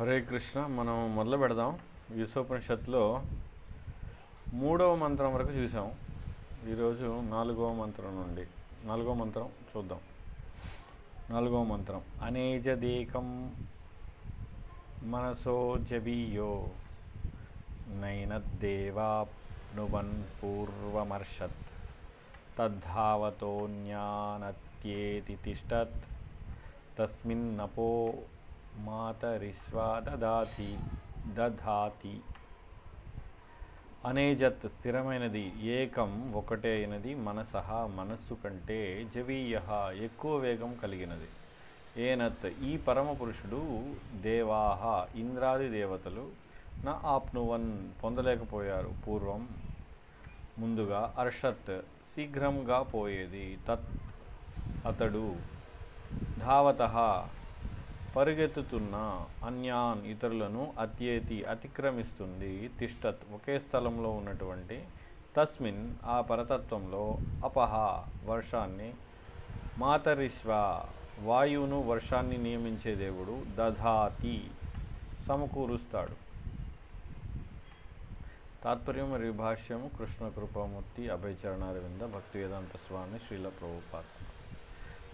హరే కృష్ణ మనం మొదలు పెడదాం. యూసోపనిషత్తులో మూడవ మంత్రం వరకు చూసాం. ఈరోజు నాలుగవ మంత్రం నుండి. నాలుగవ మంత్రం చూద్దాం. నాలుగవ మంత్రం. అనేజదేకం మనసో జవీయో నైనద్దేవాప్నువన్ పూర్వమర్షత్ తద్ధావతోన్యానత్యేతి తిష్టత్ తస్మిన్నపో మాతరిష్వా దదాతి దధాతి. అనేజత్ స్థిరమైనది ఏకం ఒకటే అయినది మనస మనస్సు కంటే జవీయ ఎక్కువ వేగం కలిగినది. ఏనత్ ఈ పరమ పురుషుడు దేవాహ ఇంద్రాది దేవతలు నా ఆప్నువన్ పొందలేకపోయారు పూర్వం. ముందుగా అర్షత్ శీఘ్రంగా పోయేది తత్ అతడు ధావత పరిగెత్తుతున్న అన్యాన్ ఇతరులను అత్యేతి అతిక్రమిస్తుంది. తిష్టత్ ఒకే స్థలంలో ఉన్నటువంటి తస్మిన్ ఆ పరతత్వంలో అపహ వర్షాన్ని మాతరిశ్వ వాయువును వర్షాన్ని నియమించే దేవుడు దధాతి సమకూరుస్తాడు. తాత్పర్యం మరియు భాష్యము కృష్ణ కృపామూర్తి అభయచరణారవింద భక్తి వేదాంత స్వామి శ్రీల ప్రభుపాత్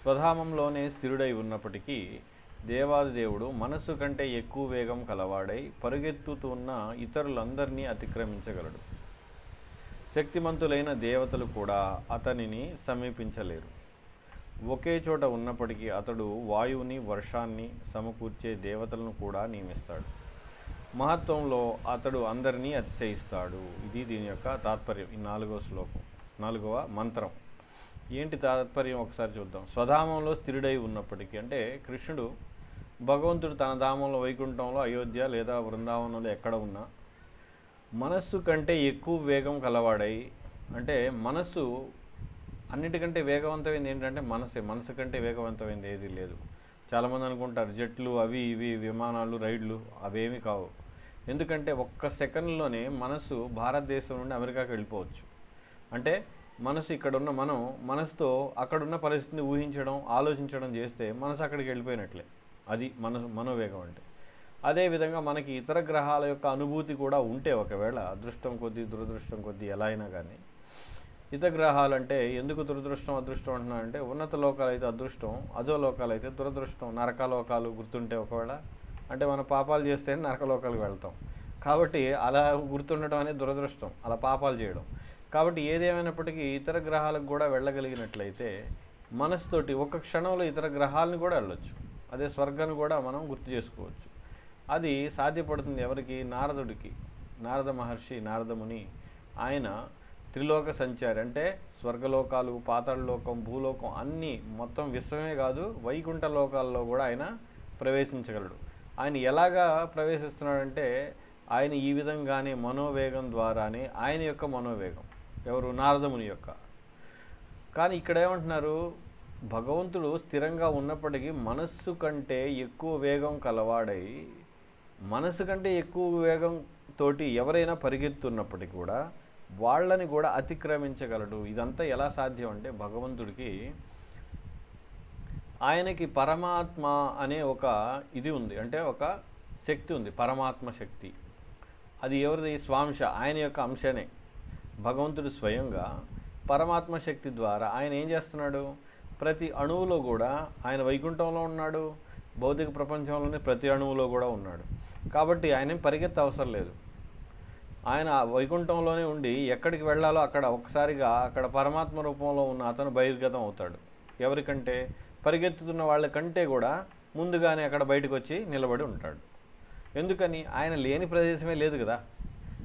స్వధామంలోనే స్థిరుడై ఉన్నప్పటికీ దేవాది దేవుడు మనస్సు కంటే ఎక్కువ వేగం కలవాడై పరుగెత్తుతున్న ఇతరులందరినీ అతిక్రమించగలడు. శక్తిమంతులైన దేవతలు కూడా అతనిని సమీపించలేరు. ఒకే చోట ఉన్నప్పటికీ అతడు వాయువుని వర్షాన్ని సమకూర్చే దేవతలను కూడా నియమిస్తాడు. మహత్వంలో అతడు అందరినీ అతిశయిస్తాడు. ఇది దీని యొక్క తాత్పర్యం ఈ నాలుగవ శ్లోకం నాలుగవ మంత్రం. ఏంటి తాత్పర్యం? ఒకసారి చూద్దాం. స్వధామంలో స్థిరుడై ఉన్నప్పటికీ అంటే కృష్ణుడు భగవంతుడు తన ధామంలో వైకుంఠంలో అయోధ్య లేదా బృందావనంలో ఎక్కడ ఉన్నా మనస్సు కంటే ఎక్కువ వేగం కలవాడై అంటే మనస్సు అన్నిటికంటే వేగవంతమైంది ఏంటంటే మనసే మనసు కంటే వేగవంతమైంది ఏది లేదు. చాలామంది అనుకుంటారు జట్లు అవి ఇవి విమానాలు రైడ్లు అవేమి కావు. ఎందుకంటే ఒక్క సెకండ్లోనే మనసు భారతదేశం నుండి అమెరికాకి వెళ్ళిపోవచ్చు. అంటే మనసు ఇక్కడ ఉన్న మనం మనసుతో అక్కడున్న పరిస్థితిని ఊహించడం ఆలోచించడం చేస్తే మనసు అక్కడికి వెళ్ళిపోయినట్లే. అది మన మనోవేగం అంటే. అదేవిధంగా మనకి ఇతర గ్రహాల యొక్క అనుభూతి కూడా ఉంటే ఒకవేళ అదృష్టం కొద్దీ దురదృష్టం కొద్దీ ఎలా అయినా కానీ ఇతర గ్రహాలు అంటే ఎందుకు దురదృష్టం అదృష్టం అంటున్నానంటే ఉన్నత లోకాలు అయితే అదృష్టం అధో లోకాలు అయితే దురదృష్టం నరకలోకాలు గుర్తుంటే ఒకవేళ అంటే మన పాపాలు చేస్తే నరకలోకాలకు వెళ్తాం. కాబట్టి అలా గుర్తుండటం అనేది దురదృష్టం అలా పాపాలు చేయడం. కాబట్టి ఏదేమైనప్పటికీ ఇతర గ్రహాలకు కూడా వెళ్ళగలిగినట్లయితే మనసుతోటి ఒక క్షణంలో ఇతర గ్రహాలను కూడా వెళ్ళొచ్చు. అదే స్వర్గాన్ని కూడా మనం గుర్తు చేసుకోవచ్చు. అది సాధ్యపడుతుంది ఎవరికి? నారదుడికి. నారద మహర్షి నారదముని ఆయన త్రిలోక సంచారి. అంటే స్వర్గలోకాలు పాతాళలోకం భూలోకం అన్నీ మొత్తం విశ్వమే కాదు వైకుంఠ లోకాల్లో కూడా ఆయన ప్రవేశించగలడు. ఆయన ఎలాగా ప్రవేశిస్తున్నాడంటే ఆయన ఈ విధంగానే మనోవేగం ద్వారానే ఆయన యొక్క మనోవేగం. ఎవరు? నారదముని యొక్క. కానీ ఇక్కడ ఏమంటున్నారు? భగవంతుడు స్థిరంగా ఉన్నప్పటికీ మనస్సు కంటే ఎక్కువ వేగం కలవాడై మనసు కంటే ఎక్కువ వేగం తోటి ఎవరైనా పరిగెత్తున్నప్పటికీ కూడా వాళ్ళని కూడా అతిక్రమించగలడు. ఇదంతా ఎలా సాధ్యం అంటే భగవంతుడికి ఆయనకి పరమాత్మ అనే ఒక ఇది ఉంది. అంటే ఒక శక్తి ఉంది పరమాత్మ శక్తి. అది ఎవరిది? స్వాంశ ఆయన యొక్క అంశనే. భగవంతుడు స్వయంగా పరమాత్మ శక్తి ద్వారా ఆయన ఏం చేస్తున్నాడు? ప్రతి అణువులో కూడా ఆయన వైకుంఠంలో ఉన్నాడు భౌతిక ప్రపంచంలోనే ప్రతి అణువులో కూడా ఉన్నాడు. కాబట్టి ఆయన పరిగెత్త అవసరం లేదు. ఆయన వైకుంఠంలోనే ఉండి ఎక్కడికి వెళ్ళాలో అక్కడ ఒక్కసారిగా అక్కడ పరమాత్మ రూపంలో ఉన్న అతను బహిర్గతం అవుతాడు. ఎవరికంటే? పరిగెత్తుతున్న వాళ్ళ కంటే కూడా ముందుగానే అక్కడ బయటకు వచ్చి నిలబడి ఉంటాడు. ఎందుకని? ఆయన లేని ప్రదేశమే లేదు కదా.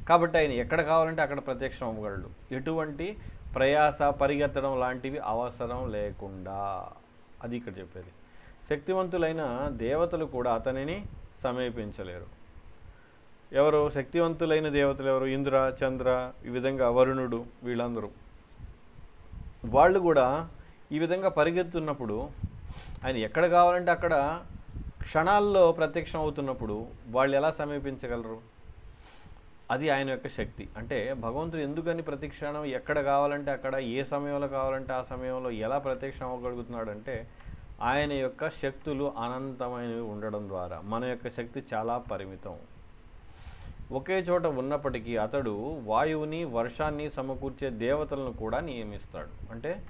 కాబట్టి ఆయన ఎక్కడ కావాలంటే అక్కడ ప్రత్యక్షం అవ్వగలడు. ఎటువంటి ప్రయాస పరిగెత్తడం లాంటివి అవసరం లేకుండా. అది ఇక్కడ చెప్పేది. శక్తివంతులైన దేవతలు కూడా అతనిని సమీపించలేరు. ఎవరు? శక్తివంతులైన దేవతలు ఎవరు? ఇంద్ర చంద్ర ఈ విధంగా వరుణుడు వీళ్ళందరూ. వాళ్ళు కూడా ఈ విధంగా పరిగెత్తున్నప్పుడు ఆయన ఎక్కడ కావాలంటే అక్కడ క్షణాల్లో ప్రత్యక్షం అవుతున్నప్పుడు వాళ్ళు ఎలా సమీపించగలరు? అది ఆయన యొక్క శక్తి. అంటే భగవంతుడు ఎందుకని ప్రతిక్షణం ఎక్కడ కావాలంటే అక్కడ ఏ సమయంలో కావాలంటే ఆ సమయంలో ఎలా ప్రత్యక్షం అవ్వగలుగుతున్నాడు అంటే ఆయన యొక్క శక్తులు అనంతమైనవి ఉండడం ద్వారా మన యొక్క శక్తి చాలా పరిమితం. ఒకే చోట ఉన్నప్పటికీ అతడు వాయువుని వర్షాన్ని సమకూర్చే దేవతలను కూడా నియమిస్తాడు. అంటే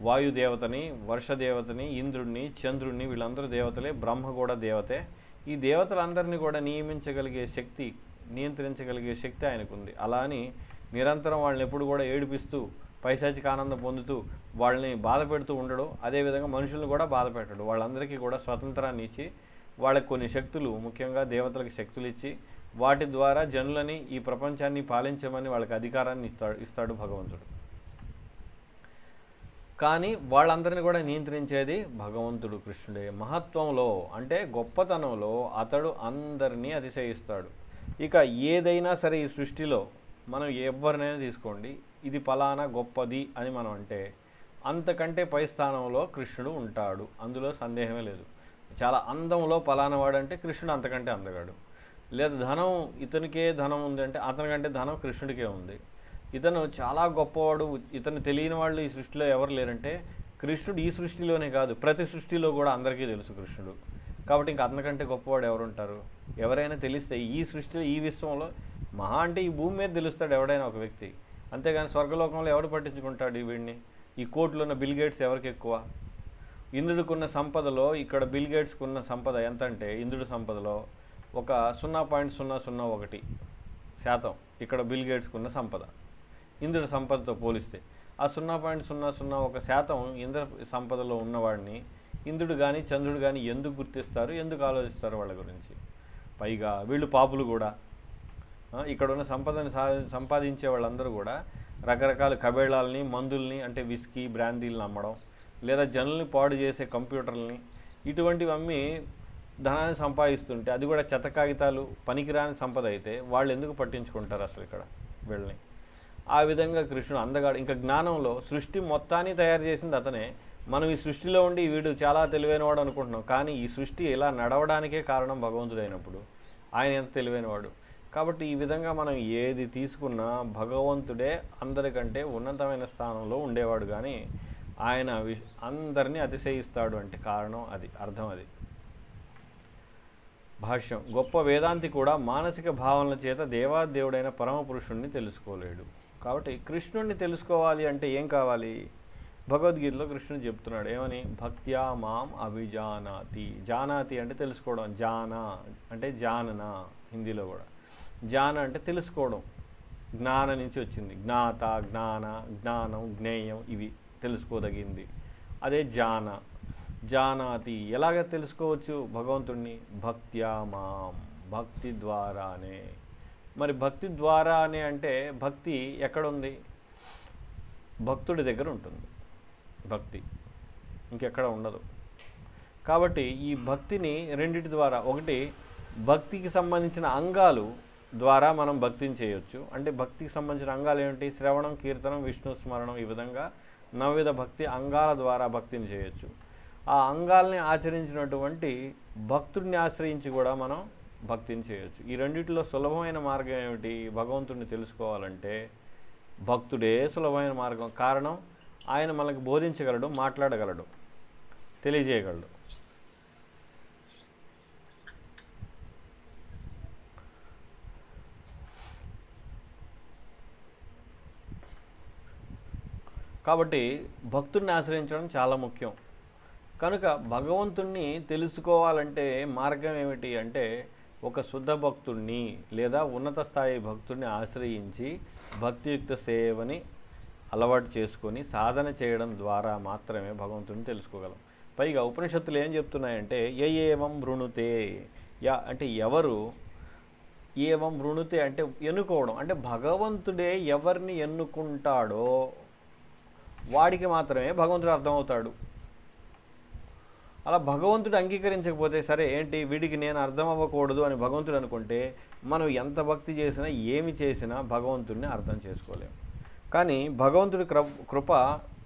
వాయుదేవతని వర్షదేవతని ఇంద్రుడిని చంద్రుడిని వీళ్ళందరూ దేవతలే బ్రహ్మ కూడా దేవతే. ఈ దేవతలందరినీ కూడా నియమించగలిగే శక్తి నియంత్రించగలిగే శక్తి ఆయనకుంది. అలా అని నిరంతరం వాళ్ళని ఎప్పుడు కూడా ఏడిపిస్తూ పైశాచిక ఆనందం పొందుతూ వాళ్ళని బాధ పెడుతూ ఉండడు అదేవిధంగా మనుషులను కూడా బాధ పెట్టడు. వాళ్ళందరికీ కూడా స్వతంత్రాన్ని ఇచ్చి వాళ్ళకి కొన్ని శక్తులు ముఖ్యంగా దేవతలకు శక్తులు ఇచ్చి వాటి ద్వారా జనులని ఈ ప్రపంచాన్ని పాలించమని వాళ్ళకి అధికారాన్ని ఇస్తాడు ఇస్తాడు భగవంతుడు. కానీ వాళ్ళందరినీ కూడా నియంత్రించేది భగవంతుడు కృష్ణుడే. మహత్వంలో అంటే గొప్పతనంలో అతడు అందరినీ అతిశయిస్తాడు. ఇక ఏదైనా సరే ఈ సృష్టిలో మనం ఎవరినైనా తీసుకోండి. ఇది ఫలానా గొప్పది అని మనం అంటే అంతకంటే పై స్థానంలో కృష్ణుడు ఉంటాడు. అందులో సందేహమే లేదు. చాలా అందంలో ఫలానా వాడంటే కృష్ణుడు అంతకంటే అందగాడు. లేదా ధనం ఇతనికే ధనం ఉంది అంటే అతనికంటే ధనం కృష్ణుడికే ఉంది. ఇతను చాలా గొప్పవాడు ఇతను తెలియని వాళ్ళు ఈ సృష్టిలో ఎవరు లేరంటే కృష్ణుడు ఈ సృష్టిలోనే కాదు ప్రతి సృష్టిలో కూడా అందరికీ తెలుసు కృష్ణుడు. కాబట్టి ఇంకా అతనికంటే గొప్పవాడు ఎవరు ఉంటారు ఎవరైనా తెలిస్తే ఈ సృష్టిలో ఈ విశ్వంలో మహా అంటే ఈ భూమి మీద తెలుస్తాడు ఎవడైనా ఒక వ్యక్తి. అంతేగాని స్వర్గలోకంలో ఎవడు పట్టించుకుంటాడు ఈ వీడిని? ఈ కోట్లో ఉన్న బిల్ గేట్స్ ఎవరికి ఎక్కువ? ఇంద్రుడికున్న సంపదలో ఇక్కడ బిల్ సంపద ఎంత అంటే ఇంద్రుడి సంపదలో ఒక సున్నా పాయింట్ సున్నా సున్నా ఒకటి శాతం ఇక్కడ బిల్ గేట్స్కున్న సంపద. ఇంద్రుడి సంపదతో పోలిస్తే ఆ సున్నా పాయింట్ సున్నా సున్నా ఒక శాతం ఇంద్ర సంపదలో ఉన్నవాడిని ఇంద్రుడు కానీ చంద్రుడు కానీ ఎందుకు గుర్తిస్తారు? ఎందుకు ఆలోచిస్తారు వాళ్ళ గురించి? పైగా వీళ్ళు పాపులు కూడా. ఇక్కడ ఉన్న సంపదని సా సంపాదించే వాళ్ళందరూ కూడా రకరకాల కబేళాలని మందుల్ని అంటే విస్కీ బ్రాందీలను అమ్మడం లేదా జనుల్ని పాడు చేసే కంప్యూటర్లని ఇటువంటివి అమ్మి ధనాన్ని సంపాదిస్తుంటే అది కూడా చెత్త కాగితాలు పనికిరాని సంపద అయితే వాళ్ళు ఎందుకు పట్టించుకుంటారు అసలు ఇక్కడ వీళ్ళని? ఆ విధంగా కృష్ణుడు అందగాడు. ఇంకా జ్ఞానంలో సృష్టి మొత్తాన్ని తయారు చేసింది అతనే. మనం ఈ సృష్టిలో ఉండి వీడు చాలా తెలివైనవాడు అనుకుంటున్నాం. కానీ ఈ సృష్టి ఇలా నడవడానికే కారణం భగవంతుడైనప్పుడు ఆయన ఎంత తెలివైనవాడు? కాబట్టి ఈ విధంగా మనం ఏది తీసుకున్నా భగవంతుడే అందరికంటే ఉన్నతమైన స్థానంలో ఉండేవాడు. కానీ ఆయన వి అందరినీ అతిశయిస్తాడు అంటే కారణం అది అర్థం అది. భాష్యం గొప్ప వేదాంతి కూడా మానసిక భావనల చేత దేవాదేవుడైన పరమపురుషుణ్ణి తెలుసుకోలేడు. కాబట్టి కృష్ణుణ్ణి తెలుసుకోవాలి అంటే ఏం కావాలి? భగవద్గీతలో కృష్ణుడు చెప్తున్నాడు ఏమని? భక్త్యా మాం అభిజానాతి. జానాతి అంటే తెలుసుకోవడం జానా అంటే జానన హిందీలో కూడా. జాన అంటే తెలుసుకోవడం. జ్ఞాన నుంచి వచ్చింది. జ్ఞాత జ్ఞాన జ్ఞానం జ్ఞేయం ఇవి తెలుసుకోదగింది. అదే జాన. జానాతి. ఎలాగ తెలుసుకోవచ్చు భగవంతుణ్ణి? భక్త్యా మాం. భక్తి ద్వారానే. మరి భక్తి ద్వారానే అంటే భక్తి ఎక్కడుంది? భక్తుడి దగ్గర ఉంటుంది. భక్తి. ఇంకెక్కడ ఉండదు. కాబట్టి ఈ భక్తిని రెండిటి ద్వారా ఒకటి భక్తికి సంబంధించిన అంగాలు ద్వారా మనం భక్తిని చేయొచ్చు. అంటే భక్తికి సంబంధించిన అంగాలు ఏమిటి? శ్రవణం కీర్తనం విష్ణు స్మరణం ఈ విధంగా నవవిధ భక్తి అంగాల ద్వారా భక్తిని చేయొచ్చు. ఆ అంగాల్ని ఆచరించినటువంటి భక్తుడిని ఆశ్రయించి కూడా మనం భక్తిని చేయొచ్చు. ఈ రెండిటిలో సులభమైన మార్గం ఏమిటి? భగవంతుడిని తెలుసుకోవాలంటే భక్తుడే సులభమైన మార్గం. కారణం? ఆయన మనకు బోధించగలడు మాట్లాడగలడు తెలియజేయగలడు. కాబట్టి భక్తుడిని ఆశ్రయించడం చాలా ముఖ్యం. కనుక భగవంతుణ్ణి తెలుసుకోవాలంటే మార్గం ఏమిటి అంటే ఒక శుద్ధ భక్తుణ్ణి లేదా ఉన్నత స్థాయి భక్తుడిని ఆశ్రయించి భక్తియుక్త సేవని అలవాటు చేసుకొని సాధన చేయడం ద్వారా మాత్రమే భగవంతుడిని తెలుసుకోగలం. పైగా ఉపనిషత్తులు ఏం చెప్తున్నాయంటే ఏ ఏవం వృణుతే. యా అంటే ఎవరు? ఏవం వృణుతే అంటే ఎన్నుకోవడం. అంటే భగవంతుడే ఎవరిని ఎన్నుకుంటాడో వాడికి మాత్రమే భగవంతుడు అర్థమవుతాడు. అలా భగవంతుడు అంగీకరించకపోతే సరే ఏంటి వీడికి నేను అర్థం అవ్వకూడదు అని భగవంతుడు అనుకుంటే మనం ఎంత భక్తి చేసినా ఏమి చేసినా భగవంతుడిని అర్థం చేసుకోలేము కానీ భగవంతుడి కృప కృప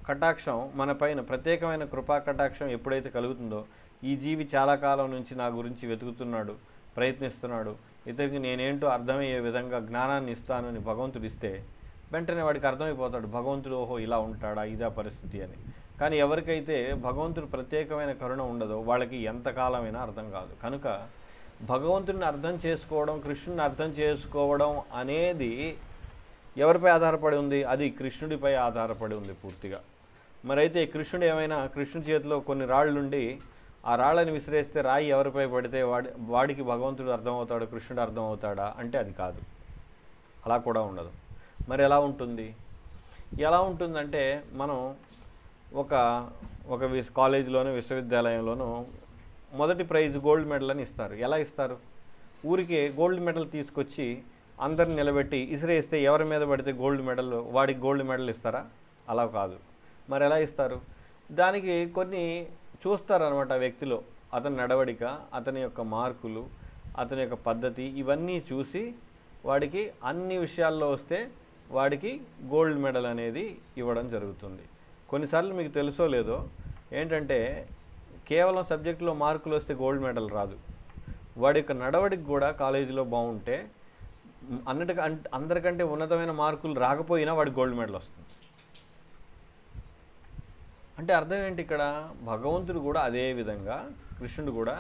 కటాక్షం మనపైన ప్రత్యేకమైన కృపా కటాక్షం ఎప్పుడైతే కలుగుతుందో ఈ జీవి చాలా కాలం నుంచి నా గురించి వెతుకుతున్నాడు ప్రయత్నిస్తున్నాడు. ఇతనికి నేనేంటో అర్థమయ్యే విధంగా జ్ఞానాన్ని ఇస్తానని భగవంతుడు ఇస్తే వెంటనే వాడికి అర్థమైపోతాడు భగవంతుడు ఓహో ఇలా ఉంటాడా ఇదా పరిస్థితి అని. కానీ ఎవరికైతే భగవంతుడు ప్రత్యేకమైన కరుణ ఉండదో వాళ్ళకి ఎంతకాలమైనా అర్థం కాదు. కనుక భగవంతుడిని అర్థం చేసుకోవడం కృష్ణుని అర్థం చేసుకోవడం అనేది ఎవరిపై ఆధారపడి ఉంది? అది కృష్ణుడిపై ఆధారపడి ఉంది పూర్తిగా. మరైతే కృష్ణుడు ఏమైనా కృష్ణుడి చేతిలో కొన్ని రాళ్ళుండి ఆ రాళ్ళని విసిరేస్తే రాయి ఎవరిపై పడితే వాడి వాడికి భగవంతుడు అర్థమవుతాడు కృష్ణుడు అర్థమవుతాడా అంటే అది కాదు. అలా కూడా ఉండదు. మరి ఎలా ఉంటుంది? ఎలా ఉంటుందంటే మనం ఒక ఒక విస్ కాలేజీలోనూ విశ్వవిద్యాలయంలోనూ మొదటి ప్రైజ్ గోల్డ్ మెడల్ అని ఇస్తారు. ఎలా ఇస్తారు? ఊరికే గోల్డ్ మెడల్ తీసుకొచ్చి అందరిని నిలబెట్టి ఇసిరేస్తే ఎవరి మీద పడితే గోల్డ్ మెడల్ వాడికి గోల్డ్ మెడల్ ఇస్తారా? అలా కాదు. మరి ఎలా ఇస్తారు? దానికి కొన్ని చూస్తారనమాట ఆ వ్యక్తిలో. అతని నడవడిక అతని యొక్క మార్కులు అతని యొక్క పద్ధతి ఇవన్నీ చూసి వాడికి అన్ని విషయాల్లో వస్తే వాడికి గోల్డ్ మెడల్ అనేది ఇవ్వడం జరుగుతుంది. కొన్నిసార్లు మీకు తెలుసో లేదో ఏంటంటే కేవలం సబ్జెక్టులో మార్కులు వస్తే గోల్డ్ మెడల్ రాదు. వాడి యొక్క నడవడికి కూడా కాలేజీలో బాగుంటే మ్, అందరికంటే ఉన్నతమైన మార్కులు రాకపోయినా వాడికి గోల్డ్ మెడల్ వస్తుంది. అంటే అర్థం ఏంటి ఇక్కడ? భగవంతుడు కూడా అదే విధంగా కృష్ణుడు కూడా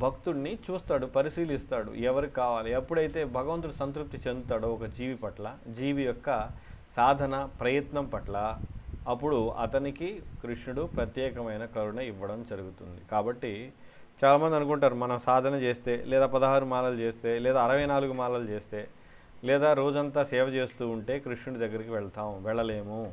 భక్తుడిని చూస్తాడు పరిశీలిస్తాడు. ఎవరికి కావాలి? ఎప్పుడైతే భగవంతుడు సంతృప్తి చెందుతాడో ఒక జీవి పట్ల జీవి యొక్క సాధన ప్రయత్నం పట్ల అప్పుడు అతనికి కృష్ణుడు ప్రత్యేకమైన కరుణ ఇవ్వడం జరుగుతుంది. కాబట్టి చాలామంది అనుకుంటారు మనం సాధన చేస్తే లేదా పదహారు మాలలు చేస్తే లేదా అరవై నాలుగు మాలలు చేస్తే లేదా రోజంతా సేవ చేస్తూ ఉంటే కృష్ణుడి దగ్గరికి వెళ్తాం వెళ్ళలేము.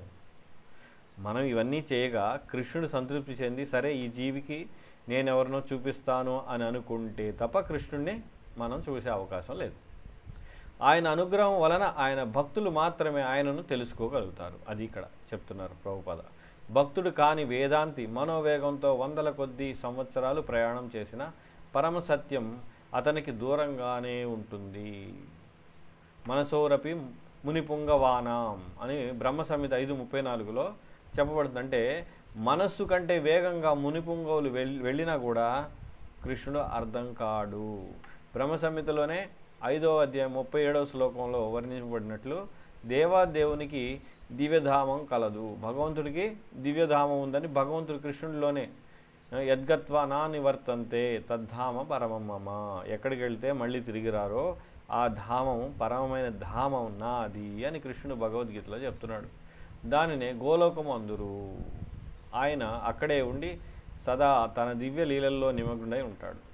మనం ఇవన్నీ చేయగా కృష్ణుడు సంతృప్తి చెంది సరే ఈ జీవికి నేను ఎవరినో చూపిస్తాను అని అనుకుంటే తప్ప కృష్ణుడిని మనం చూసే అవకాశం లేదు. ఆయన అనుగ్రహం వలన ఆయన భక్తులు మాత్రమే ఆయనను తెలుసుకోగలుగుతారు. అది ఇక్కడ చెప్తున్నారు ప్రభుపద. భక్తుడు కాని వేదాంతి మనోవేగంతో వందల కొద్ది సంవత్సరాలు ప్రయాణం చేసిన పరమ సత్యం అతనికి దూరంగానే ఉంటుంది. మనసోరపి మునిపుంగవానాం అని బ్రహ్మ సంహిత ఐదు ముప్పై నాలుగులో చెప్పబడుతుంది అంటే మనస్సు కంటే వేగంగా మునిపుంగవులు వెళ్ వెళ్ళినా కూడా కృష్ణుడు అర్థం కాడు. బ్రహ్మ సంహితలోనే ఐదో అధ్యాయం ముప్పై ఏడవ శ్లోకంలో వర్ణించబడినట్లు దేవాదేవునికి దివ్యధామం కలదు. భగవంతుడికి దివ్యధామం ఉందని భగవంతుడు కృష్ణుడిలోనే యద్గత్వ నా నివర్తంతే తద్ధామ పరమమ్మ. ఎక్కడికి వెళ్తే మళ్ళీ తిరిగి రారో ఆ ధామం పరమమైన ధామం నాది అని కృష్ణుడు భగవద్గీతలో చెప్తున్నాడు. దానినే గోలోకము అందురు. ఆయన అక్కడే ఉండి సదా తన దివ్య లీలల్లో నిమగ్నుడై ఉంటాడు.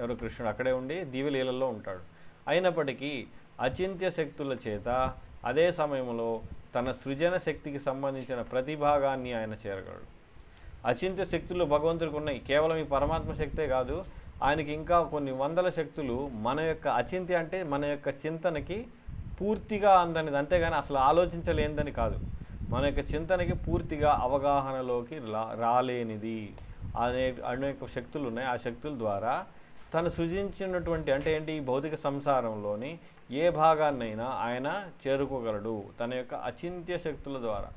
ఎవరు? కృష్ణుడు అక్కడే ఉండి దివ్య లీలల్లో ఉంటాడు. అయినప్పటికీ అచింత్య శక్తుల చేత అదే సమయంలో తన సృజన శక్తికి సంబంధించిన ప్రతిభాగాన్ని ఆయన చేరగలడు. అచింత్య శక్తులు భగవంతుడికి ఉన్నాయి. కేవలం ఈ పరమాత్మ శక్తే కాదు ఆయనకి ఇంకా కొన్ని వందల శక్తులు మన యొక్క అచింత్య అంటే మన యొక్క చింతనకి పూర్తిగా అందనిది అంతేగాని అసలు ఆలోచించలేనిదని కాదు. మన యొక్క చింతనకి పూర్తిగా అవగాహనలోకి రాలేనిది అనే అనేక శక్తులు ఉన్నాయి. ఆ శక్తుల ద్వారా తను సృజించినటువంటి అంటే ఏంటి ఈ భౌతిక సంసారంలోని ఏ భాగాన్నైనా ఆయన చేరుకోగలడు తన యొక్క అచింత్య శక్తుల ద్వారా.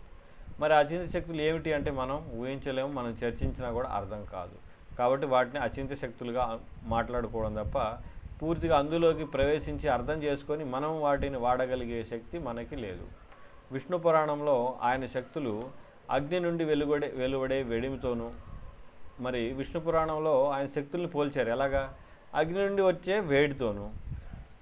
మరి అచింత్య శక్తులు ఏమిటి అంటే మనం ఊహించలేము మనం చర్చించినా కూడా అర్థం కాదు. కాబట్టి వాటిని అచింత శక్తులుగా మాట్లాడుకోవడం తప్ప పూర్తిగా అందులోకి ప్రవేశించి అర్థం చేసుకొని మనం వాటిని వాడగలిగే శక్తి మనకి లేదు. విష్ణు పురాణంలో ఆయన శక్తులు అగ్ని నుండి వెలువడే వెలువడే వెడిమితోనూ మరి విష్ణు పురాణంలో ఆయన శక్తుల్ని పోల్చారు. ఎలాగా? అగ్ని నుండి వచ్చే వేడితోనూ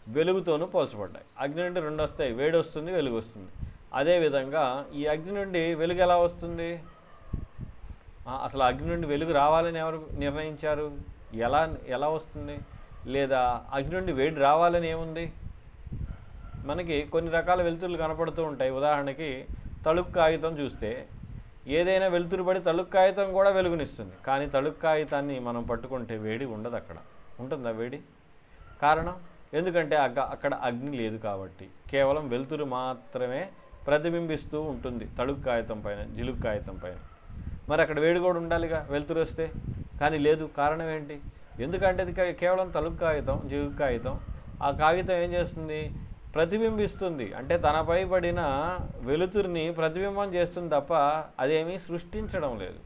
వెలుగుతోనూ పోల్చబడ్డాయి. అగ్ని నుండి రెండు వస్తాయి. వేడి వస్తుంది వెలుగు వస్తుంది అదేవిధంగా ఈ అగ్ని నుండి వెలుగు ఎలా వస్తుంది? అసలు అగ్ని నుండి వెలుగు రావాలని ఎవరు నిర్ణయించారు? ఎలా ఎలా వస్తుంది? లేదా అగ్ని నుండి వేడి రావాలని ఏముంది? మనకి కొన్ని రకాల వెలుతురులు కనపడుతూ ఉంటాయి. ఉదాహరణకి తళుక్కు కాగితం చూస్తే ఏదైనా వెలుతురు పడి తళుక్కు కాగితం కూడా వెలుగునిస్తుంది. కానీ తళుక్కు కాగితాన్ని మనం పట్టుకుంటే వేడి ఉండదు అక్కడ. ఉంటుందా వేడి? కారణం? ఎందుకంటే అక్కడ అగ్ని లేదు కాబట్టి. కేవలం వెలుతురు మాత్రమే ప్రతిబింబిస్తూ ఉంటుంది తళుక్కు కాగితం పైన జిలుగు కాగితం పైన. మరి అక్కడ వేడి కూడా ఉండాలిగా వెలుతురు వస్తే. కానీ లేదు కారణం ఏంటి? ఎందుకంటే అది కేవలం తలుపు కాగితం జిగు కాగితం. ఆ కాగితం ఏం చేస్తుంది? ప్రతిబింబిస్తుంది. అంటే తనపై పడిన వెలుతురిని ప్రతిబింబం చేస్తుంది తప్ప అదేమీ సృష్టించడం లేదు.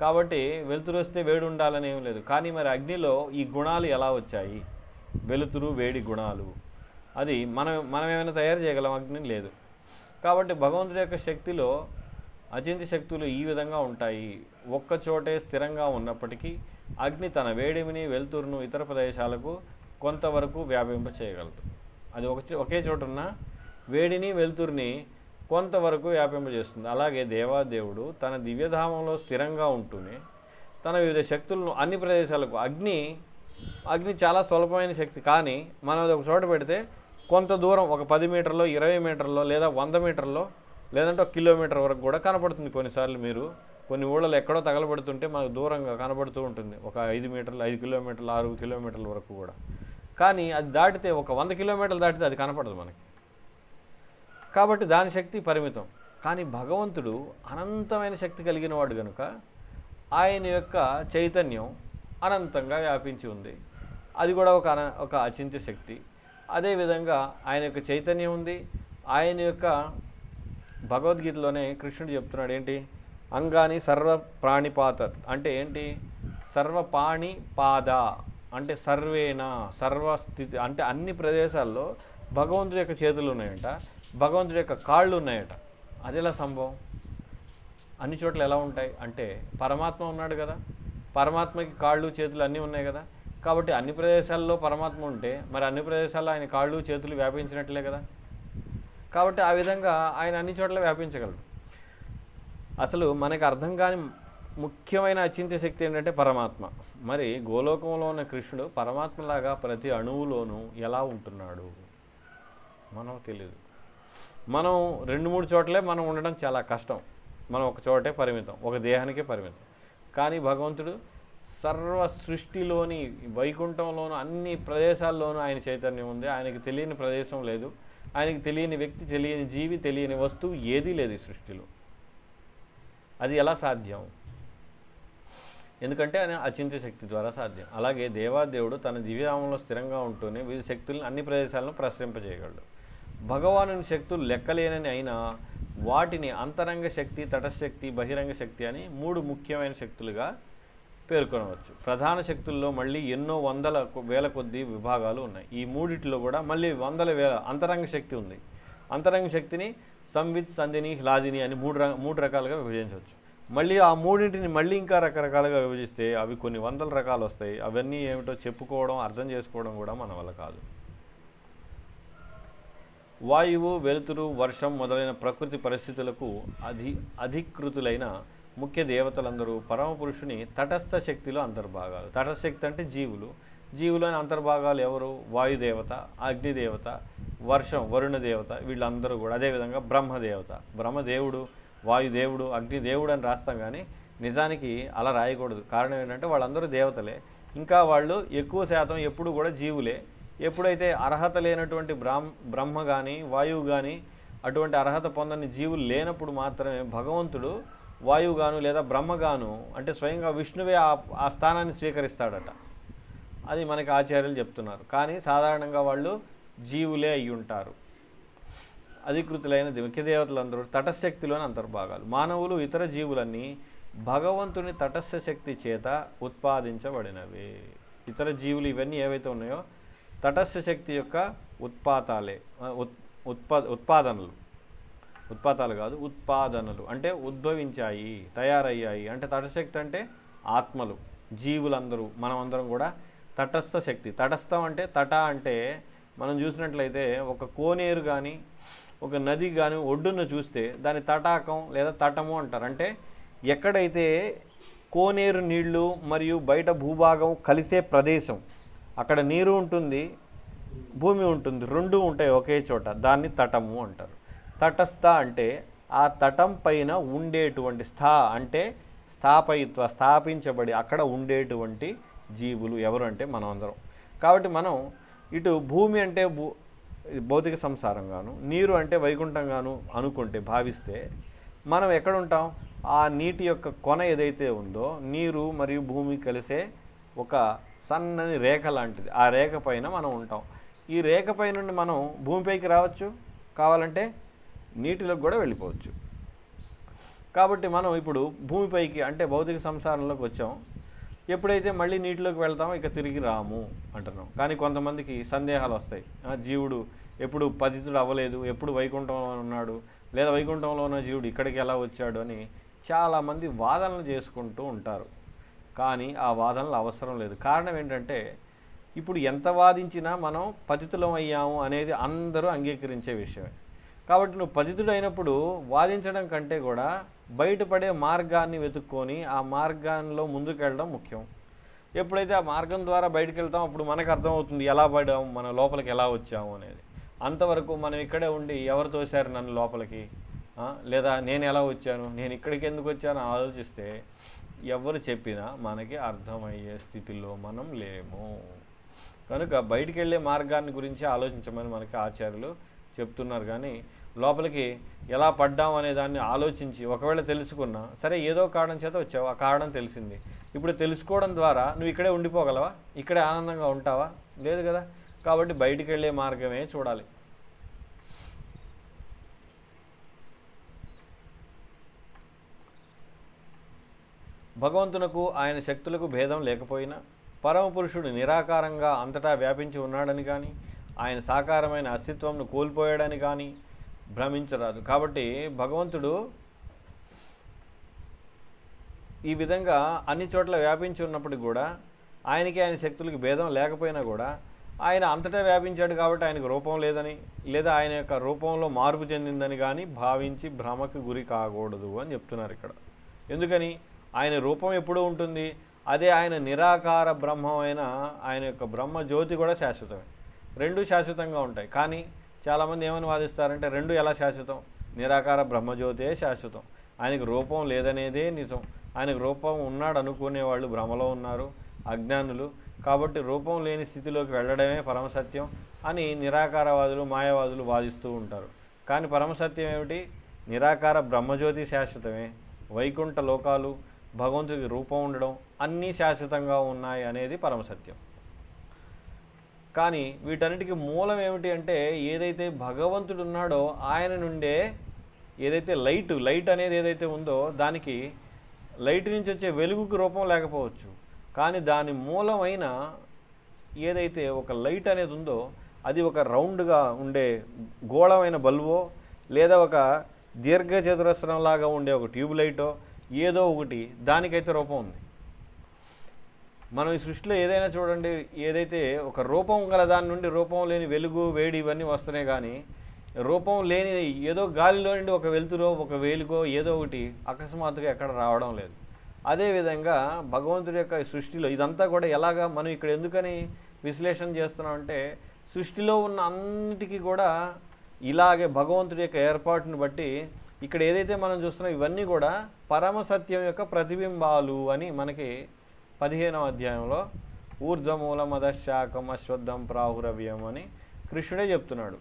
కాబట్టి వెలుతురు వస్తే వేడి ఉండాలని ఏం లేదు. కానీ మరి అగ్నిలో ఈ గుణాలు ఎలా వచ్చాయి? వెలుతురు వేడి గుణాలు. అది మనం మనం ఏమైనా తయారు చేయగలం అగ్ని లేదు. కాబట్టి భగవంతుడి యొక్క శక్తిలో అచింత్య శక్తులు ఈ విధంగా ఉంటాయి. ఒక్క చోటే స్థిరంగా ఉన్నప్పటికీ అగ్ని తన వేడిమిని వెలుతురును ఇతర ప్రదేశాలకు కొంతవరకు వ్యాపింప చేయగలదు. అది ఒక ఒకే చోట ఉన్న వేడిని వెలుతురుని కొంతవరకు వ్యాపింపజేస్తుంది అలాగే దేవాదేవుడు తన దివ్యధామంలో స్థిరంగా ఉంటూనే తన వివిధ శక్తులను అన్ని ప్రదేశాలకు అగ్ని అగ్ని చాలా స్వల్పమైన శక్తి కానీ మనం అది ఒక చోట పెడితే కొంత దూరం ఒక పది మీటర్లో ఇరవై మీటర్లో లేదా వంద మీటర్లో లేదంటే ఒక కిలోమీటర్ వరకు కూడా కనపడుతుంది కొన్నిసార్లు మీరు. కొన్ని ఊళ్ళలో ఎక్కడో తగలబడుతుంటే మనకు దూరంగా కనబడుతూ ఉంటుంది. ఒక ఐదు మీటర్లు ఐదు కిలోమీటర్లు ఆరు కిలోమీటర్ల వరకు కూడా. కానీ అది దాటితే ఒక వంద కిలోమీటర్లు దాటితే అది కనపడదు మనకి. కాబట్టి దాని శక్తి పరిమితం. కానీ భగవంతుడు అనంతమైన శక్తి కలిగిన వాడు కనుక ఆయన యొక్క చైతన్యం అనంతంగా వ్యాపించి ఉంది. అది కూడా ఒక అన ఒక అచింత్య శక్తి. అదేవిధంగా ఆయన యొక్క చైతన్యం ఉంది. ఆయన యొక్క భగవద్గీతలోనే కృష్ణుడు చెప్తున్నాడు ఏంటి? అంగాని సర్వ ప్రాణిపాత అంటే ఏంటి? సర్వపాణి పాద అంటే సర్వేనా సర్వస్థితి అంటే అన్ని ప్రదేశాల్లో భగవంతుడి యొక్క చేతులు ఉన్నాయట భగవంతుడి యొక్క కాళ్ళు ఉన్నాయట. అది ఎలా సంభవం? అన్ని చోట్ల ఎలా ఉంటాయి? అంటే పరమాత్మ ఉన్నాడు కదా పరమాత్మకి కాళ్ళు చేతులు అన్నీ ఉన్నాయి కదా. కాబట్టి అన్ని ప్రదేశాల్లో పరమాత్మ ఉంటే మరి అన్ని ప్రదేశాల్లో ఆయన కాళ్ళు చేతులు వ్యాపించినట్లే కదా. కాబట్టి ఆ విధంగా ఆయన అన్ని చోట్ల వ్యాపించగలడు. అసలు మనకు అర్థం కాని ముఖ్యమైన అచింత్య శక్తి ఏంటంటే పరమాత్మ. మరి గోలోకంలో ఉన్న కృష్ణుడు పరమాత్మలాగా ప్రతి అణువులోనూ ఎలా ఉంటున్నాడు? మనం తెలియదు మనం రెండు మూడు చోట్లే మనం ఉండడం చాలా కష్టం. మనం ఒక చోటే పరిమితం ఒక దేహానికే పరిమితం. కానీ భగవంతుడు సర్వ సృష్టిలోని వైకుంఠంలోను అన్ని ప్రదేశాల్లోనూ ఆయన చైతన్యం ఉంది. ఆయనకి తెలియని ప్రదేశం లేదు. ఆయనకి తెలియని వ్యక్తి తెలియని జీవి తెలియని వస్తువు ఏదీ లేదు ఈ సృష్టిలో. అది ఎలా సాధ్యం? ఎందుకంటే ఆయన అచింత్య శక్తి ద్వారా సాధ్యం. అలాగే దేవాదేవుడు తన దివ్యరామంలో స్థిరంగా ఉంటూనే వివిధ శక్తులను అన్ని ప్రదేశాలను ప్రసరింపజేయగలడు భగవానుని శక్తులు లెక్కలేనని అయినా వాటిని అంతరంగ శక్తి తటశక్తి బహిరంగ శక్తి అని మూడు ముఖ్యమైన శక్తులుగా పేర్కొనవచ్చు. ప్రధాన శక్తుల్లో మళ్ళీ ఎన్నో వందల వేల కొద్ది విభాగాలు ఉన్నాయి. ఈ మూడిట్లో కూడా మళ్ళీ వందల వేల అంతరంగ శక్తి ఉంది. అంతరంగ శక్తిని సంవిత్ సంధిని హ్లాదిని అని మూడు మూడు రకాలుగా విభజించవచ్చు. మళ్ళీ ఆ మూడింటిని మళ్ళీ ఇంకా రకరకాలుగా విభజిస్తే అవి కొన్ని వందల రకాలు వస్తాయి. అవన్నీ ఏమిటో చెప్పుకోవడం అర్థం చేసుకోవడం కూడా మన వల్ల కాదు. వాయువు వెలుతురు వర్షం మొదలైన ప్రకృతి పరిస్థితులకు అధి అధికృతులైన ముఖ్య దేవతలందరూ పరమపురుషుని తటస్థ శక్తిలో అంతర్భాగాలు. తటస్థశక్తి అంటే జీవులు. జీవులోని అంతర్భాగాలు ఎవరు? వాయుదేవత అగ్నిదేవత వర్షం వరుణ దేవత వీళ్ళందరూ కూడా. అదేవిధంగా బ్రహ్మదేవత. బ్రహ్మదేవుడు వాయుదేవుడు అగ్నిదేవుడు అని రాస్తాం కానీ నిజానికి అలా రాయకూడదు. కారణం ఏంటంటే వాళ్ళందరూ దేవతలే. ఇంకా వాళ్ళు ఎక్కువ శాతం ఎప్పుడు కూడా జీవులే. ఎప్పుడైతే అర్హత లేనటువంటి బ్రాహ్మ బ్రహ్మ కానీ వాయువు కానీ అటువంటి అర్హత పొందని జీవులు లేనప్పుడు మాత్రమే భగవంతుడు వాయువుగాను లేదా బ్రహ్మగాను అంటే స్వయంగా విష్ణువే ఆ ఆ స్థానాన్ని స్వీకరిస్తాడట. అది మనకి ఆచార్యులు చెప్తున్నారు. కానీ సాధారణంగా వాళ్ళు జీవులే అయి ఉంటారు. అధికృతులైన ముఖ్య దేవతలందరూ తటశక్తిలోని అంతర్భాగాలు. మానవులు ఇతర జీవులన్నీ భగవంతుని తటస్థ శక్తి చేత ఉత్పాదించబడినవి. ఇతర జీవులు ఇవన్నీ ఏవైతే ఉన్నాయో తటస్థ శక్తి యొక్క ఉత్పాతాలే ఉత్ ఉత్పా ఉత్పాదనలు. ఉత్పాతాలు కాదు ఉత్పాదనలు. అంటే ఉద్భవించాయి తయారయ్యాయి. అంటే తటశక్తి అంటే ఆత్మలు జీవులందరూ మనమందరం కూడా తటస్థ శక్తి. తటస్థం అంటే తట అంటే మనం చూసినట్లయితే ఒక కోనేరు కానీ ఒక నది కానీ ఒడ్డున చూస్తే దాని తటాకం లేదా తటము అంటారు. అంటే ఎక్కడైతే కోనేరు నీళ్ళు మరియు బయట భూభాగం కలిసే ప్రదేశం అక్కడ నీరు ఉంటుంది భూమి ఉంటుంది రెండు ఉంటాయి ఒకే చోట దాన్ని తటము అంటారు. తటస్థ అంటే ఆ తటం పైన ఉండేటువంటి స్థా అంటే స్థాపయిత్వ స్థాపించబడి అక్కడ ఉండేటువంటి జీవులు ఎవరు అంటే మనం అందరం కాబట్టి మనం ఇటు భూమి అంటే భూ భౌతిక సంసారంగాను నీరు అంటే వైకుంఠంగాను అనుకుంటే భావిస్తే మనం ఎక్కడ ఉంటాం ఆ నీటి యొక్క కొన ఏదైతే ఉందో నీరు మరియు భూమి కలిసే ఒక సన్నని రేఖ లాంటిది. ఆ రేఖ పైన మనం ఉంటాం. ఈ రేఖ పై నుండి మనం భూమిపైకి రావచ్చు? కావాలంటే నీటిలోకి కూడా వెళ్ళిపోవచ్చు. కాబట్టి మనం ఇప్పుడు భూమిపైకి అంటే భౌతిక సంసారంలోకి వచ్చాం. ఎప్పుడైతే మళ్ళీ నీటిలోకి వెళ్తామో ఇక తిరిగి రాము అంటున్నాం. కానీ కొంతమందికి సందేహాలు వస్తాయి. ఆ, జీవుడు ఎప్పుడు పతితుడు అవ్వలేదు ఎప్పుడు వైకుంఠంలో ఉన్నాడు లేదా వైకుంఠంలో ఉన్న జీవుడు ఇక్కడికి ఎలా వచ్చాడు అని చాలామంది వాదనలు చేసుకుంటూ ఉంటారు. కానీ ఆ వాదనలు అవసరం లేదు. కారణం ఏంటంటే ఇప్పుడు ఎంత వాదించినా మనం పతితులం అయ్యాము అనేది అందరూ అంగీకరించే విషయమే. కాబట్టి నువ్వు పతితుడు అయినప్పుడు వాదించడం కంటే కూడా బయటపడే మార్గాన్ని వెతుక్కొని ఆ మార్గాల్లో ముందుకెళ్ళడం ముఖ్యం. ఎప్పుడైతే ఆ మార్గం ద్వారా బయటకు వెళ్తాం అప్పుడు మనకు అర్థమవుతుంది ఎలా పడాము మన లోపలికి ఎలా వచ్చాము అనేది. అంతవరకు మనం ఇక్కడే ఉండి ఎవరు తోశారు నన్ను లోపలికి? లేదా నేను ఎలా వచ్చాను? నేను ఇక్కడికి ఎందుకు వచ్చాను ఆలోచిస్తే ఎవరు చెప్పినా మనకి అర్థమయ్యే స్థితిలో మనం లేము. కనుక బయటికి వెళ్ళే మార్గాన్ని గురించి ఆలోచించమని మనకి ఆచార్యులు చెప్తున్నారు. కానీ లోపలికి ఎలా పడ్డాం అనే దాన్ని ఆలోచించి ఒకవేళ తెలుసుకున్నా సరే ఏదో కారణం చేత వచ్చావు ఆ కారణం తెలిసింది. ఇప్పుడు తెలుసుకోవడం ద్వారా నువ్వు ఇక్కడే ఉండిపోగలవా? ఇక్కడే ఆనందంగా ఉంటావా? లేదు కదా? కాబట్టి బయటికి వెళ్ళే మార్గమే చూడాలి. భగవంతునకు ఆయన శక్తులకు భేదం లేకపోయినా పరమపురుషుడు నిరాకారంగా అంతటా వ్యాపించి ఉన్నాడని కానీ ఆయన సాకారమైన అస్తిత్వంను కోల్పోయాడని కానీ భ్రమించరాదు. కాబట్టి భగవంతుడు ఈ విధంగా అన్ని చోట్ల వ్యాపించి ఉన్నప్పటికీ కూడా ఆయనకి ఆయన శక్తులకి భేదం లేకపోయినా కూడా ఆయన అంతటా వ్యాపించాడు కాబట్టి ఆయనకు రూపం లేదని లేదా ఆయన యొక్క రూపంలో మార్పు చెందిందని కానీ భావించి భ్రమకు గురి కాకూడదు అని చెప్తున్నారు ఇక్కడ. ఎందుకని? ఆయన రూపం ఎప్పుడూ ఉంటుంది. అదే ఆయన నిరాకార బ్రహ్మమైన ఆయన యొక్క బ్రహ్మ జ్యోతి కూడా శాశ్వతమే. రెండు శాశ్వతంగా ఉంటాయి. కానీ చాలామంది ఏమని వాదిస్తారంటే రెండు ఎలా శాశ్వతం? నిరాకార బ్రహ్మజ్యోతే శాశ్వతం. ఆయనకు రూపం లేదనేదే నిజం. ఆయనకు రూపం ఉన్నాడు అనుకునే వాళ్ళు భ్రమలో ఉన్నారు అజ్ఞానులు. కాబట్టి రూపం లేని స్థితిలోకి వెళ్ళడమే పరమసత్యం అని నిరాకారవాదులు మాయావాదులు వాదిస్తూ ఉంటారు. కానీ పరమసత్యం ఏమిటి? నిరాకార బ్రహ్మజ్యోతి శాశ్వతమే. వైకుంఠ లోకాలు భగవంతుడికి రూపం ఉండడం అన్నీ శాశ్వతంగా ఉన్నాయి అనేది పరమసత్యం. కానీ వీటన్నిటికీ మూలం ఏమిటి అంటే ఏదైతే భగవంతుడు ఉన్నాడో ఆయన నుండే ఏదైతే లైట్ లైట్ అనేది ఏదైతే ఉందో దానికి లైట్ నుంచి వచ్చే వెలుగుకి రూపం లేకపోవచ్చు. కానీ దాని మూలమైన ఏదైతే ఒక లైట్ అనేది ఉందో అది ఒక రౌండ్గా ఉండే గోళమైన బల్బో లేదా ఒక దీర్ఘచతురస్రం లాగా ఉండే ఒక ట్యూబ్ లైటో ఏదో ఒకటి దానికైతే రూపం ఉంది. మనం ఈ సృష్టిలో ఏదైనా చూడండి ఏదైతే ఒక రూపం గల దాని నుండి రూపం లేని వెలుగు వేడి ఇవన్నీ వస్తున్నాయి కానీ రూపం లేని ఏదో గాలిలో నుండి ఒక వెలుతురో ఒక వేలుకో ఏదో ఒకటి అకస్మాత్తుగా ఎక్కడ రావడం లేదు. అదేవిధంగా భగవంతుడి యొక్క సృష్టిలో ఇదంతా కూడా ఎలాగా మనం ఇక్కడ ఎందుకని విశ్లేషణ చేస్తున్నాం అంటే సృష్టిలో ఉన్న అన్నిటికీ కూడా ఇలాగే భగవంతుడి యొక్క ఏర్పాటును బట్టి ఇక్కడ ఏదైతే మనం చూస్తున్నాం ఇవన్నీ కూడా పరమ సత్యం యొక్క ప్రతిబింబాలు అని మనకి పదిహేనవ అధ్యాయంలో ఊర్ధ్వమూల మదశాకం అశ్వద్ధం ప్రాహురవ్యం అని కృష్ణుడే చెప్తున్నాడు.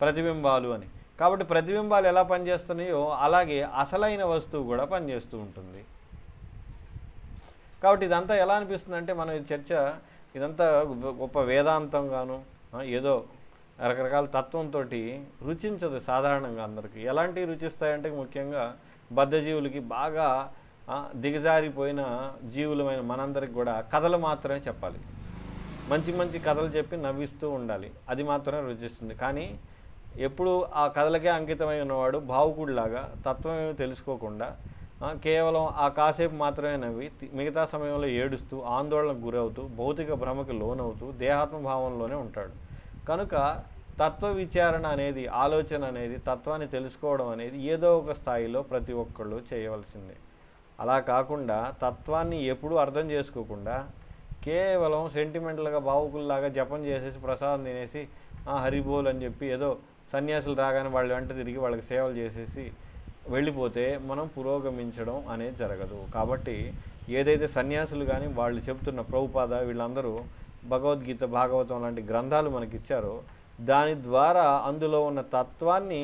ప్రతిబింబాలు అని. కాబట్టి ప్రతిబింబాలు ఎలా పనిచేస్తున్నాయో అలాగే అసలైన వస్తువు కూడా పనిచేస్తూ ఉంటుంది. కాబట్టి ఇదంతా ఎలా అనిపిస్తుంది అంటే మన చర్చ ఇదంతా గొప్ప వేదాంతంగాను ఏదో రకరకాల తత్వంతో రుచించదు సాధారణంగా అందరికీ. ఎలాంటివి రుచిస్తాయంటే ముఖ్యంగా బద్ధజీవులకి బాగా దిగజారిపోయిన జీవులమైన మనందరికి కూడా కథలు మాత్రమే చెప్పాలి. మంచి మంచి కథలు చెప్పి నవ్విస్తూ ఉండాలి. అది మాత్రమే రుచిస్తుంది. కానీ ఎప్పుడు ఆ కథలకే అంకితమై ఉన్నవాడు భావుకుడిలాగా తత్వం ఏమీ తెలుసుకోకుండా కేవలం ఆ కాసేపు మాత్రమే నవ్వి మిగతా సమయంలో ఏడుస్తూ ఆందోళనకు గురవుతూ భౌతిక భ్రమకు లోనవుతూ దేహాత్మ భావంలోనే ఉంటాడు. కనుక తత్వ విచారణ అనేది ఆలోచన అనేది తత్వాన్ని తెలుసుకోవడం అనేది ఏదో ఒక స్థాయిలో ప్రతి ఒక్కళ్ళు చేయవలసిందే. అలా కాకుండా తత్వాన్ని ఎప్పుడూ అర్థం చేసుకోకుండా కేవలం సెంటిమెంటల్గా భావుకుల్లాగా జపం చేసేసి ప్రసాదం తినేసి "ఆ, హరిబోల్ అని చెప్పి ఏదో సన్యాసులు రాగానే వాళ్ళ వెంట తిరిగి వాళ్ళకి సేవలు చేసేసి వెళ్ళిపోతే మనం పురోగమించడం అనేది జరగదు. కాబట్టి ఏదైతే సన్యాసులు కానీ వాళ్ళు చెప్తున్న ప్రభుపాద వీళ్ళందరూ భగవద్గీత భాగవతం లాంటి గ్రంథాలు మనకి ఇచ్చారో దాని ద్వారా అందులో ఉన్న తత్వాన్ని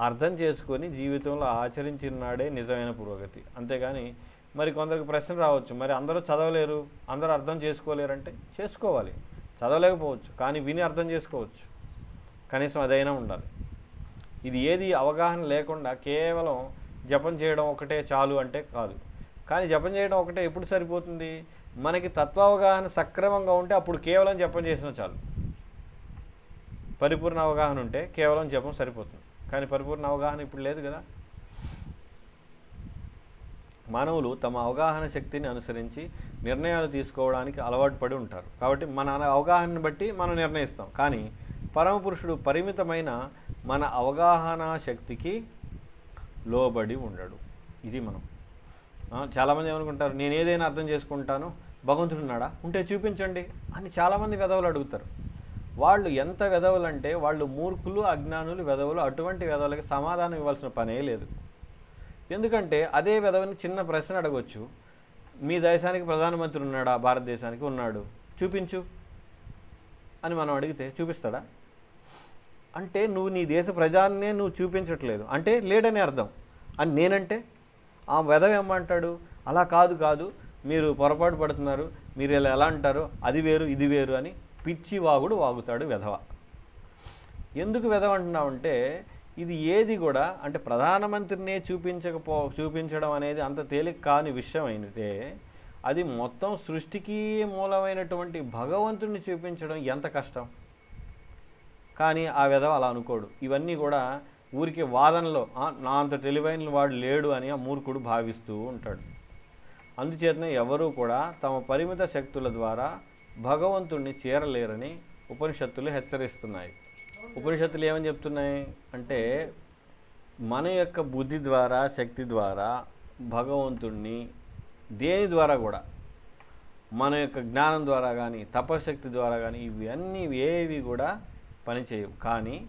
అర్థం చేసుకొని జీవితంలో ఆచరించినాడే నిజమైన పురోగతి. అంతేగాని మరి కొందరికి ప్రశ్న రావచ్చు మరి అందరూ చదవలేరు అందరూ అర్థం చేసుకోలేరంటే చేసుకోవాలి. చదవలేకపోవచ్చు కానీ విని అర్థం చేసుకోవచ్చు. కనీసం అదైనా ఉండాలి. ఇది ఏది అవగాహన లేకుండా కేవలం జపం చేయడం ఒకటే చాలు అంటే కాదు. కానీ జపం చేయడం ఒకటే ఎప్పుడు సరిపోతుంది? మనకి తత్వావగాహన సక్రమంగా ఉంటే అప్పుడు కేవలం జపం చేసిన చాలు. పరిపూర్ణ అవగాహన ఉంటే కేవలం జపం సరిపోతుంది. కానీ పరిపూర్ణ అవగాహన ఇప్పుడు లేదు కదా. మానవులు తమ అవగాహన శక్తిని అనుసరించి నిర్ణయాలు తీసుకోవడానికి అలవాటు పడి ఉంటారు. కాబట్టి మన అవగాహనను బట్టి మనం నిర్ణయిస్తాం. కానీ పరమపురుషుడు పరిమితమైన మన అవగాహన శక్తికి లోబడి ఉండడు. ఇది మనం. చాలామంది ఏమనుకుంటారు నేను ఏదైనా అర్థం చేసుకుంటాను భగవంతుడున్నాడా ఉంటే చూపించండి అని చాలామంది పెదవులు అడుగుతారు. వాళ్ళు ఎంత వెధవలు అంటే వాళ్ళు మూర్ఖులు అజ్ఞానులు వెధవలు అటువంటి వెధవలకి సమాధానం ఇవ్వాల్సిన పనే లేదు. ఎందుకంటే అదే వెధవని చిన్న ప్రశ్న అడగవచ్చు మీ దేశానికి ప్రధానమంత్రి ఉన్నాడా? భారతదేశానికి ఉన్నాడు. చూపించు. అని మనం అడిగితే చూపిస్తాడా? అంటే నువ్వు నీ దేశ ప్రజాన్నే నువ్వు చూపించట్లేదు. అంటే లేడని అర్థం. అని నేనంటే? ఆ వెధవేమంటాడు అలా కాదు కాదు. మీరు పొరపాటు పడుతున్నారు. మీరు ఇలా ఎలా అంటారు అది వేరు ఇది వేరు అని పిచ్చి వాగుడు వాగుతాడు వెధవ. ఎందుకు వెధవ అంటున్నామంటే ఇది ఏది కూడా అంటే ప్రధానమంత్రినే చూపించకపో చూపించడం అనేది అంత తేలిక కాని విషయం అయితే అది మొత్తం సృష్టికి మూలమైనటువంటి భగవంతుడిని చూపించడం ఎంత కష్టం? కానీ ఆ విధవ అలా అనుకోడు. ఇవన్నీ కూడా ఊరికి వాదనలో నా అంత తెలివైన వాడు లేడు అని ఆ మూర్ఖుడు భావిస్తూ ఉంటాడు. అందుచేతనే ఎవరూ కూడా తమ పరిమిత శక్తుల ద్వారా భగవంతుణ్ణి చేరలేరని ఉపనిషత్తులు హెచ్చరిస్తున్నాయి. ఉపనిషత్తులు ఏమని చెప్తున్నాయి? అంటే మన యొక్క బుద్ధి ద్వారా శక్తి ద్వారా భగవంతుణ్ణి దేని ద్వారా కూడా మన యొక్క జ్ఞానం ద్వారా కానీ తపశక్తి ద్వారా కానీ ఇవన్నీ ఏవి కూడా పనిచేయవు కానీ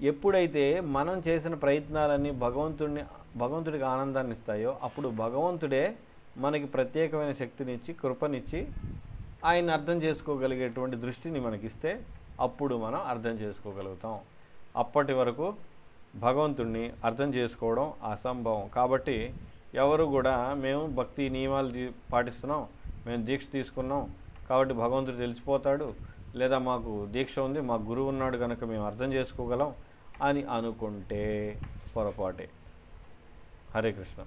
ఎప్పుడైతే మనం చేసిన ప్రయత్నాలన్నీ భగవంతుడిని భగవంతుడికి ఆనందాన్ని ఇస్తాయో అప్పుడు భగవంతుడే మనకి ప్రత్యేకమైన శక్తినిచ్చి కృపనిచ్చి ఆయన అర్థం చేసుకోగలిగేటువంటి దృష్టిని మనకిస్తే అప్పుడు మనం అర్థం చేసుకోగలుగుతాం. అప్పటి వరకు భగవంతుణ్ణి అర్థం చేసుకోవడం అసంభవం. కాబట్టి ఎవరు కూడా మేము భక్తి నియమాలు పాటిస్తున్నాం మేము దీక్ష తీసుకున్నాం కాబట్టి భగవంతుడు తెలిసిపోతాడు లేదా మాకు దీక్ష ఉంది మా గురువు ఉన్నాడు కనుక మేము అర్థం చేసుకోగలం అని అనుకుంటే పొరపాటే. హరే కృష్ణ.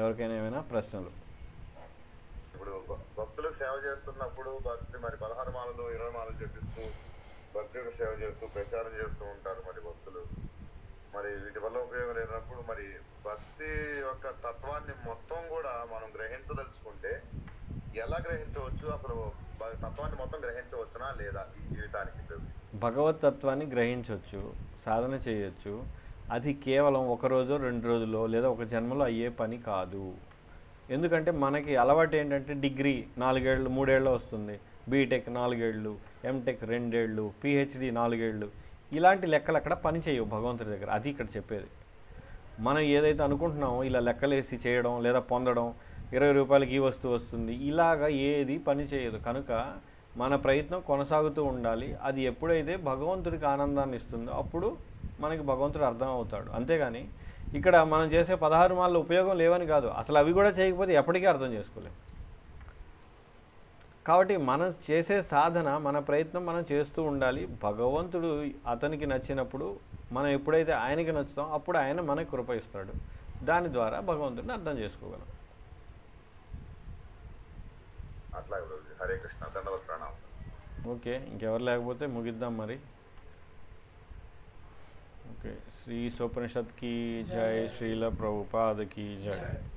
ఎవరికైనా ఏమైనా ప్రశ్నలు? భక్తులకు సేవ చేస్తున్నప్పుడు భక్తి మరి పదహారు మాలలు ఇరవై మాలలు జపిస్తూ భక్తులకు సేవ చేస్తూ ప్రచారం చేస్తూ ఉంటారు మరి భక్తులు. మరి వీటి వల్ల ఉపయోగం లేనప్పుడు మరి భక్తి యొక్క తత్వాన్ని మొత్తం కూడా మనం గ్రహించదలుచుకుంటే ఎలా గ్రహించవచ్చు? అసలు తత్వాన్ని మొత్తం గ్రహించవచ్చునా లేదా ఈ జీవితానికి? భగవతత్వాన్ని గ్రహించవచ్చు సాధన చేయొచ్చు. అది కేవలం ఒక రోజు రెండు రోజుల్లో లేదా ఒక జన్మలో అయ్యే పని కాదు. ఎందుకంటే మనకి అలవాటు ఏంటంటే డిగ్రీ నాలుగేళ్ళు మూడేళ్ళు వస్తుంది. బీటెక్ నాలుగేళ్ళు ఎంటెక్ రెండేళ్ళు పిహెచ్డి నాలుగేళ్ళు. ఇలాంటి లెక్కలు అక్కడ పని చేయవు భగవంతుడి దగ్గర. అది ఇక్కడ చెప్పేది. మనం ఏదైతే అనుకుంటున్నామో ఇలా లెక్కలేసి చేయడం లేదా పొందడం ఇరవై రూపాయలకి ఈ వస్తువు వస్తుంది ఇలాగా ఏది పని చేయదు. కనుక మన ప్రయత్నం కొనసాగుతూ ఉండాలి. అది ఎప్పుడైతే భగవంతుడికి ఆనందాన్ని ఇస్తుందో అప్పుడు మనకి భగవంతుడు అర్థం అవుతాడు. అంతేగాని ఇక్కడ మనం చేసే పదహారు మాల ఉపయోగం లేవని కాదు. అసలు అవి కూడా చేయకపోతే ఎప్పటికీ అర్థం చేసుకోలేం. కాబట్టి మనం చేసే సాధన మన ప్రయత్నం మనం చేస్తూ ఉండాలి. భగవంతుడు అతనికి నచ్చినప్పుడు మనం ఎప్పుడైతే ఆయనకి నచ్చుతాం అప్పుడు ఆయన మనకి కృప ఇస్తాడు. దాని ద్వారా భగవంతుడిని అర్థం చేసుకోగలం. హరే కృష్ణ. ప్రణామం. ఓకే. ఇంకెవరు లేకపోతే ముగిద్దాం మరి. ఓకే. श्री सोपनिषद की जय श्रील प्रभुपाद की जय।